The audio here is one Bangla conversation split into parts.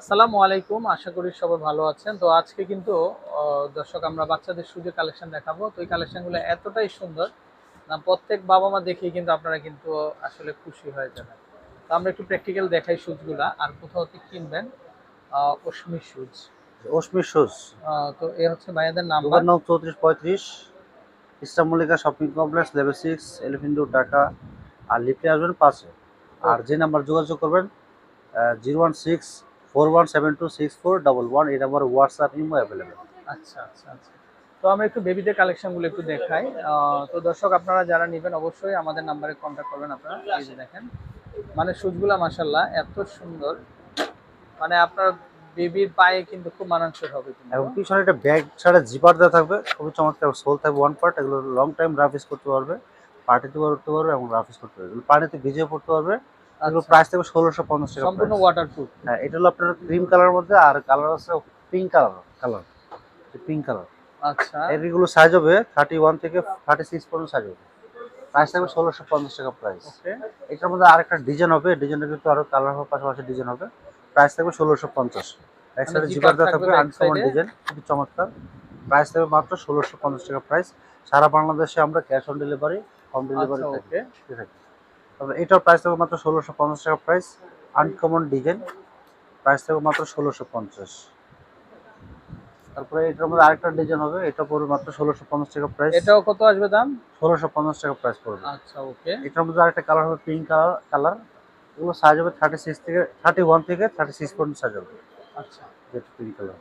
আসসালামু আলাইকুম আশা করি সবাই ভালো আছেন। তো আজকে কিন্তু দর্শক আমরা বাচ্চাদের সুজে কালেকশন দেখাবো। তো এই কালেকশনগুলো এতটাই সুন্দর না প্রত্যেক বাবা মা দেখেই কিন্তু আপনারা কিন্তু আসলে খুশি হয়ে যাবেন। তো আমরা একটু প্র্যাকটিক্যাল দেখাই সুজগুলা আর কোথাও থেকে কিনবেন? অশ্মি সুজ। অশ্মি শুজ তো এ হচ্ছে ভাইয়াদের নাম্বার। দোকান চৌত্রিশ পঁয়ত্রিশ Eastern Mallika shopping complex level six elephant road Dhaka. আর লিফটে আসবেন পাশে আর যে নাম্বার যোগাযোগ করবেন zero one six four one seven two six four double one এই নাম্বার হোয়াটসঅ্যাপ ইমো অ্যাভেলেবেল আচ্ছা আচ্ছা আচ্ছা। তো আমরা একটু বেবিদের কালেকশনগুলো একটু দেখাই। তো দর্শক আপনারা যারা নেবেন অবশ্যই আমাদের নাম্বারে কন্ট্যাক্ট করবেন আপনারা। এই যে দেখেন মানে সুজগুলা মাসাল্লাহ এত সুন্দর। মানে আপনার বেবির পায়ে কিন্তু খুব মানানসই হবে এবং পিছনে একটা ব্যাগ ছাড়া জিপার দেওয়া থাকবে। খুবই চমৎকার সোল থাকবে ওয়ান পার্ট এগুলো লং টাইম রাফিস করতে পারবে। পার্টিতে করতে পারবে এবং রাফিস করতে পারবে। এগুলো পানিতে ভিজিয়ে পড়তে পারবে। এগুলো আচ্ছা, প্রাইস থাকবে ষোলোশো পঞ্চাশ টাকা সম্পূর্ণ price। ওয়াটার প্রুফ হ্যাঁ এটা হলো আপনার ক্রিম কালার মধ্যে আর কালার আছে pink colour colour pink colour আচ্ছা। এগুলো সাইজ হবে থার্টি ওয়ান থেকে থার্টি সিক্স পর্যন্ত সাইজ হবে। প্রাইস থাকবে ষোলোশো পঞ্চাশ টাকা প্রাইস এটার মধ্যে আরেকটা ডিজাইন হবে ডিজাইনটা কিন্তু আরও কালার হবে পাশাপাশি ডিজাইন হবে। প্রাইস থাকবে ষোলোশো পঞ্চাশ। এক সাইডে জিপার দেওয়া থাকবে আনকমন ডিজাইন খুবই চমৎকার। প্রাইস থাকবে মাত্র ষোলোশো পঞ্চাশ টাকা প্রাইস সারা বাংলাদেশে আমরা cash on delivery home delivery আচ্ছা থাকি। তবে এটার প্রাইস থাকবে মাত্র ষোলোশো পঞ্চাশ টাকা প্রাইস আনকমন ডিজাইন প্রাইস থাকবে মাত্র ষোলোশো পঞ্চাশ। তারপরে এটার মধ্যে আরেকটা ডিজাইন হবে এটা পড়বে মাত্র ষোলোশো পঞ্চাশ টাকা প্রাইস এটাও কত আসবে দাম? ষোলোশো পঞ্চাশ টাকা প্রাইস পড়বে। আচ্ছা ওকে এটার মধ্যে আরেকটা কালার হবে পিঙ্ক কালার কালার এগুলো সাইজ হবে থার্টি সিক্স থেকে থার্টি ওয়ান থেকে থার্টি সিক্স পর্যন্ত সাইজ হবে। আচ্ছা। যেটা পিঙ্ক কালার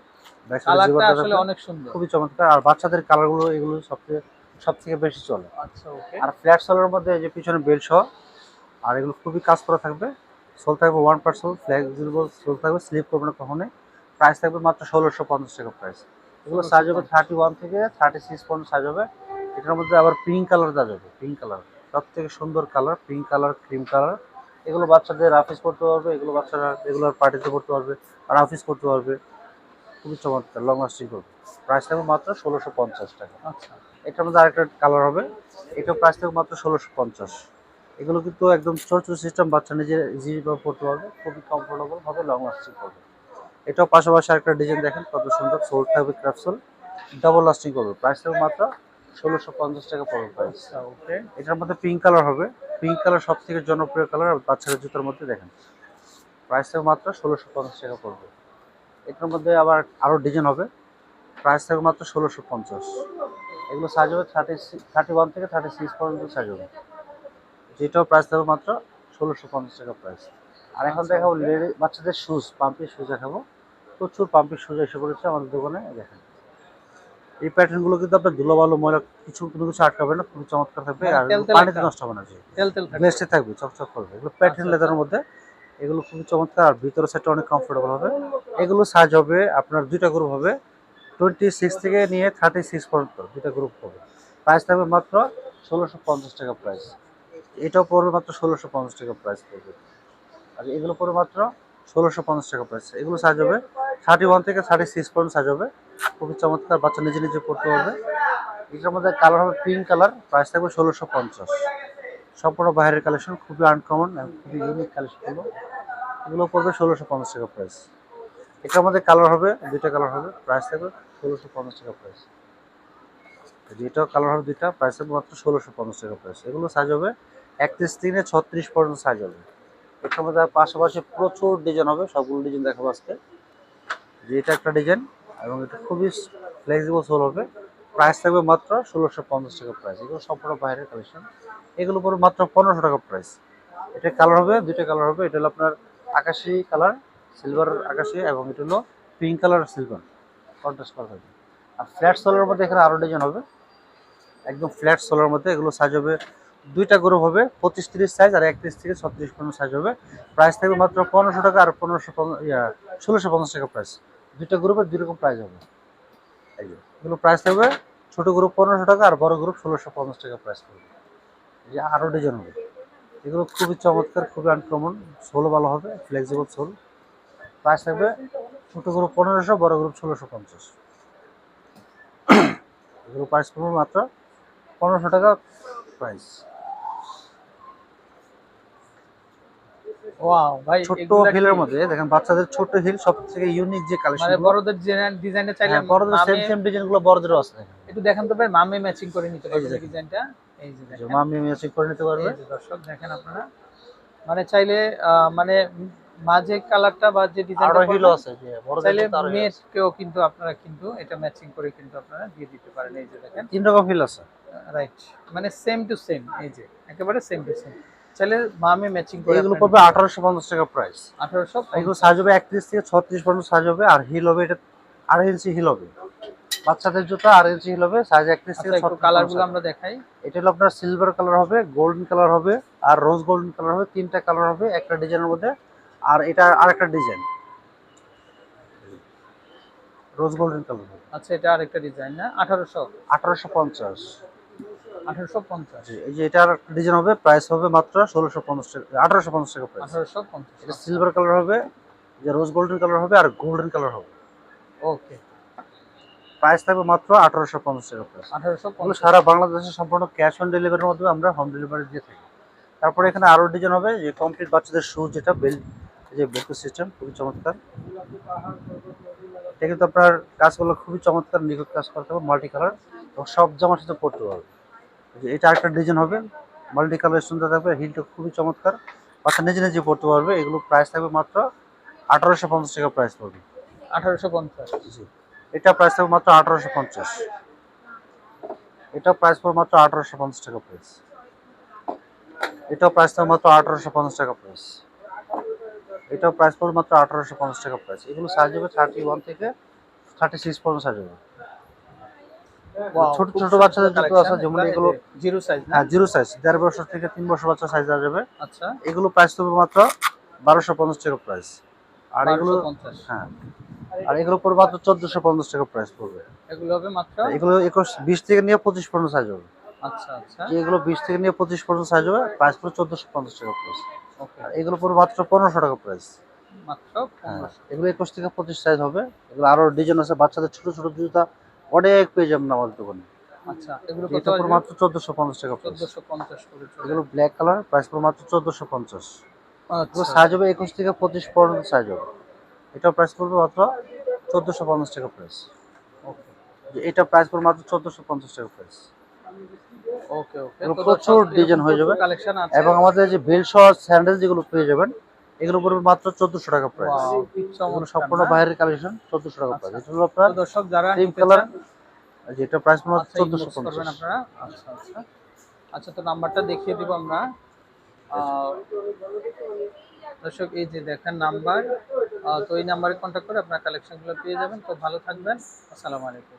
কালারটা আসলে অনেক সুন্দর। খুবই চমৎকার। আর বাচ্চাদের কালারগুলো এগুলো সবচেয়ে সব থেকে বেশি চলে। আচ্ছা ওকে আর ফ্ল্যাট সোলের মধ্যে যে পিছনে বেল সহ আর এগুলো খুবই কাজ করা থাকবে। সোল থাকবে one part sole flexible sole থাকবে স্লিপ করবে না কখনোই প্রাইস থাকবে মাত্র ষোলোশো পঞ্চাশ টাকা প্রাইস এগুলো সাইজ হবে থার্টি ওয়ান থেকে থার্টি সিক্স পর্যন্ত সাইজ হবে। এটার মধ্যে আবার পিঙ্ক কালার দেওয়া যাবে পিঙ্ক কালার সব থেকে সুন্দর colour pink colour cream colour এগুলো বাচ্চাদের অফিস করতে পারবে এগুলো বাচ্চারা রেগুলার পার্টিতে করতে পারবে আর অফিস করতে পারবে। খুবই চমৎকার লং লাস্টিং করবে। প্রাইস থাকবে মাত্র ষোলোশো পঞ্চাশ টাকা। আচ্ছা। এটার মধ্যে আরেকটা কালার হবে। এটা প্রাইস থাকবে মাত্র ষোলোশো পঞ্চাশ। এগুলো কিন্তু একদম ছোট ছোট সিস্টেম বাচ্চা নিজে ইজিভাবে পড়তে পারবে খুবই কমফোর্টেবল ভাবে লং লাস্টিং করবে। এটাও পাশাপাশি আরেকটা ডিজাইন দেখেন কত সুন্দর সোল থাকবে ক্রাফসোল ডাবল লাস্টিং করবে। প্রাইস থাকবে মাত্র ষোলোশো পঞ্চাশ টাকা পড়বে প্রাইস আচ্ছা ওকে এটার মধ্যে পিঙ্ক কালার হবে। পিঙ্ক কালার সব থেকে জনপ্রিয় কালার বাচ্চাদের জুতার মধ্যে দেখেন। প্রাইস থাকবে মাত্র ষোলোশো পঞ্চাশ টাকা পড়বে। এটার মধ্যে আবার আরও ডিজাইন হবে। প্রাইস থাকবে মাত্র ষোলোশো পঞ্চাশ। এগুলো সাইজ হবে থার্টি থার্টি ওয়ান থেকে থার্টি সিক্স পর্যন্ত সাইজ হবে। যেটাও প্রাইস থাকবে মাত্র ষোলোশো পঞ্চাশ টাকা প্রাইস আর এখন আচ্ছা, দেখাবো লেডি বাচ্চাদের শুজ পাম্পের শুজ দেখাবো। প্রচুর পাম্পের শুজ এসে পড়েছে আমাদের দোকানে দেখেন। এই প্যাটার্নগুলো কিন্তু আপনার ধুলো ভালো ময়লা কিছু কোনো কিছু আটকাবে না খুবই চমৎকার থাকবে। মানে আর পানিতে নষ্ট হবে না গ্লেসে থাকবে। চকচক করবে। এগুলো প্যাটার্ন আচ্ছা, লেদারের আচ্ছা। মধ্যে। এগুলো খুবই চমৎকার আর ভিতরের সাইডটা অনেক কমফোর্টেবল হবে। এগুলো সাইজ হবে আপনার দুইটা গ্রুপ হবে। টোয়েন্টি সিক্স থেকে নিয়ে থার্টি সিক্স পর্যন্ত দুইটা গ্রুপ হবে। প্রাইস থাকবে মাত্র ষোলোশো পঞ্চাশ টাকা প্রাইস এটাও পড়বে মাত্র ষোলোশো পঞ্চাশ টাকা প্রাইস পড়বে। আর এগুলো পড়বে মাত্র ষোলোশো পঞ্চাশ টাকা প্রাইস এগুলো সাইজ হবে থার্টি ওয়ান থেকে থার্টি সিক্স পর্যন্ত সাইজ হবে। খুবই চমৎকার, বাচ্চা নিজে নিজে পড়তে হবে। এটার মধ্যে কালার হবে পিঙ্ক কালার প্রাইস থাকবে ষোলোশো পঞ্চাশ। সম্পূর্ণ বাইরের কালেকশন খুবই আনকমন এবং খুবই ইউনিক কালেকশন এগুলো। পড়বে ষোলোশো পঞ্চাশ টাকা প্রাইস এটার মধ্যে কালার হবে, দুইটা কালার হবে প্রাইস থাকবে ষোলোশো পঞ্চাশ টাকা প্রাইস যেটাও কালার হবে, দুইটা প্রাইস থাকবে মাত্র ষোলোশো পঞ্চাশ টাকা প্রাইস এগুলো সাইজ হবে একত্রিশ থেকে ছত্রিশ পর্যন্ত সাইজ হবে। এটার মধ্যে পাশাপাশি প্রচুর ডিজাইন হবে, সবগুলো ডিজাইন দেখাবো আজকে। যে এটা একটা ডিজাইন এবং এটা খুবই ফ্লেক্সিবল সোল হবে। প্রাইস থাকবে মাত্র ষোলোশো পঞ্চাশ টাকা প্রাইস এগুলো সম্পূর্ণ বাইরের কালেকশন এগুলো পরে মাত্র পনেরোশো টাকা প্রাইস এটা কালার হবে, দুইটা কালার হবে। এটা হলো আপনার আকাশি কালার সিলভার আকাশি এবং এটা হলো pink colour silver contrast colour হবে আর ফ্ল্যাট সোলার মধ্যে এখানে আরও ডিজাইন হবে। একদম ফ্ল্যাট সোলার মধ্যে এগুলো সাইজ হবে দুইটা গ্রুপ হবে, পঁচিশ তিরিশ সাইজ আর একত্রিশ থেকে ছত্রিশ পনেরো সাইজ হবে। প্রাইস থাকবে মাত্র পনেরোশো টাকা আর পনেরোশো ষোলোশো পঞ্চাশ টাকা প্রাইস দুইটা গ্রুপের দুই রকম প্রাইস হবে। এগুলো প্রাইস থাকবে, ছোটো গ্রুপ পনেরোশো টাকা আর বড় গ্রুপ ষোলোশো পঞ্চাশ টাকা প্রাইস এই যে আরও ডিজাইন হবে। এগুলো খুবই চমৎকার, খুবই আনকমন সোল ভালো হবে ফ্লেক্সিবল সোল প্রাইস থাকবে ছোটো গ্রুপ পনেরোশো, বড় গ্রুপ ষোলোশো পঞ্চাশ। এগুলো প্রাইস পড়বে মাত্র পনেরোশো টাকা প্রাইস ওয়াও ভাই হিলের মধ্যে দেখেন বাচ্চাদের ছোট হিল সব থেকে ইউনিক যে কালেকশন মানে বড়দের ডিজাইনে চাইলে হ্যাঁ, বড়দের সেম সেম ডিজাইন বড়দেরও আছে দেখেন। একটু দেখান তো ভাই মামে ম্যাচিং করে নিতে এই ডিজাইনটা এই যে যে দেখেন। মামি ম্যাচিং করে নিতে পারবে। দর্শক দেখেন আপনারা। মানে চাইলে মানে মাঝে কালারটা বা যে ডিজাইনটা আছে চাইলে। মেয়েকেও কিন্তু আপনারা কিন্তু এটা ম্যাচিং করে কিন্তু আপনারা দিয়ে দিতে পারেন এই যে দেখেন। তিন রকম হিল আছে। রাইট মানে সেম টু সেম এই যে একেবারে সেম টু সেম চাইলে মামে ম্যাচিং করে এগুলো পড়বে আঠারোশো পঞ্চাশ টাকা প্রাইস আঠারোশো এগুলো সাইজ হবে একত্রিশ থেকে ছত্রিশ পর্যন্ত সাইজ হবে আর হিল হবে এটা আড়াই ইঞ্চি হিল হবে। বাচ্চাদের জুতো আড়াই ইঞ্চি হিল হবে সাইজ একত্রিশ থেকে আচ্ছা 36 কালার পর্যন্তগুলো size। আমরা দেখাই। এটা হলো আপনার সিলভার কালার হবে গোল্ডেন কালার হবে আর রোজ গোল্ডেন কালার হবে তিনটা কালার হবে একটা ডিজাইনের মধ্যে আর এটা আরেকটা ডিজাইন রোজ গোল্ডেন কালার আচ্ছা এটা আরেকটা ডিজাইন না? আঠারোশো। আঠারোশো পঞ্চাশ। আঠারোশো পঞ্চাশ। এই যে এটার ডিজাইন হবে প্রাইস হবে মাত্র ষোলোশো পঞ্চাশ টাকা আঠারোশো পঞ্চাশ টাকা প্রাইস আঠারোশো পঞ্চাশ এটা সিলভার কালার হবে যে রোজ গোল্ডেন কালার হবে আর গোল্ডেন কালার হবে। ওকে। প্রাইস থাকবে মাত্র আঠারোশো পঞ্চাশ টাকা প্রাইস আঠারোশো সারা বাংলাদেশে সম্পূর্ণ ক্যাশ অন ডেলিভারির মাধ্যমে আমরা হোম ডেলিভারি দিয়ে থাকি। তারপরে এখানে আরও ডিজাইন হবে যে কমপ্লিট বাচ্চাদের শু যেটা বেল্ট যে বেল্ট সিস্টেম খুবই চমৎকার। এটা কিন্তু আপনার কাজগুলো খুবই চমৎকার নিখুঁত কাজ করতে হবে মাল্টি কালার এবং সব জামার সাথে পড়তে যে এটা একটা ডিজাইন হবে মাল্টি কালার সুন্দর থাকবে হিলটা খুবই চমৎকার। বাচ্চা নিজে নিজে পড়তে পারবে এগুলো প্রাইস থাকবে মাত্র আঠারোশো পঞ্চাশ টাকা প্রাইস পড়বে। আঠারোশো পঞ্চাশ। জি। এটা প্রাইস থাকবে মাত্র আঠারোশো পঞ্চাশ। এটা প্রাইস পড়বে মাত্র আঠারোশো পঞ্চাশ টাকা প্রাইস এটাও প্রাইস থাকবে মাত্র আঠারোশো পঞ্চাশ টাকা প্রাইস এটাও প্রাইস পড়বে মাত্র আঠারোশো পঞ্চাশ টাকা প্রাইস এগুলো সাইজ হবে থার্টি ওয়ান থেকে থার্টি সিক্স পর্যন্ত সাইজ হবে। ছোট ছোট বাচ্চাদের জুতো আছে যেমন এগুলো জিরো সাইজ হ্যাঁ জিরো সাইজ দেড় বছর থেকে তিন বছর বাচ্চা সাইজ যাবে। আচ্ছা। এগুলো প্রাইস মাত্র বারোশো পঞ্চাশ টাকা প্রাইস আর এগুলো হ্যাঁ। আর এগুলো পড়বে মাত্র চোদ্দোশো পঞ্চাশ টাকা প্রাইস পড়বে। এগুলো হবে মাত্র? এগুলো একুশ বিশ থেকে নিয়ে পঁচিশ পর্যন্ত সাইজ হবে। আচ্ছা আচ্ছা। এগুলো বিশ থেকে নিয়ে পঁচিশ পর্যন্ত সাইজ হবে প্রাইস পড়বে চোদ্দোশো পঞ্চাশ টাকা প্রাইস আর এগুলো পড়বে মাত্র পনেরোশো টাকা প্রাইস মাত্র হ্যাঁ এগুলো একুশ থেকে পঁচিশ সাইজ হবে। এগুলো আরও ডিজাইন আছে বাচ্চাদের ছোট ছোট জুতা। অনেক পেয়ে যাবেন আমাদের দোকানে। আচ্ছা এগুলো কত পড়বে মাত্র চোদ্দোশো পঞ্চাশ টাকা করে এগুলো ব্ল্যাক কালার প্রাইস পড়বে মাত্র এগুলো আচ্ছা। সাইজ হবে একুশ থেকে পঁচিশ পর্যন্ত সাইজ হবে। প্রাইস পড়বে মাত্র চোদ্দোশো পঞ্চাশ টাকা প্রাইস ওকে এটা প্রাইস পড়বে মাত্র চোদ্দোশো পঞ্চাশ টাকা প্রাইস ওকে ওকে প্রচুর হয়ে যাবে। কালেকশন আছে। এবং আমাদের যে বেল শর্ট স্যান্ডেল যেগুলো পেয়ে যাবেন এগুলো পড়বে মাত্র চোদ্দোশো টাকা প্রাইস এগুলো সম্পূর্ণ বাইরের কালেকশন চোদ্দোশো টাকা প্রাইস। এটা হলো আপনার দর্শক যারা ক্রিম কালার যেটা প্রাইস আচ্ছা করবেন পঞ্চাশ। আপনারা। আচ্ছা আচ্ছা। আচ্ছা তো নাম্বারটা দেখিয়ে দিব আমরা। দর্শক এই যে দেখেন নাম্বার। তো এই নাম্বারে কন্ট্যাক্ট করে আপনার কালেকশনগুলো পেয়ে যাবেন। তো ভালো থাকবেন। আসসালামু আলাইকুম।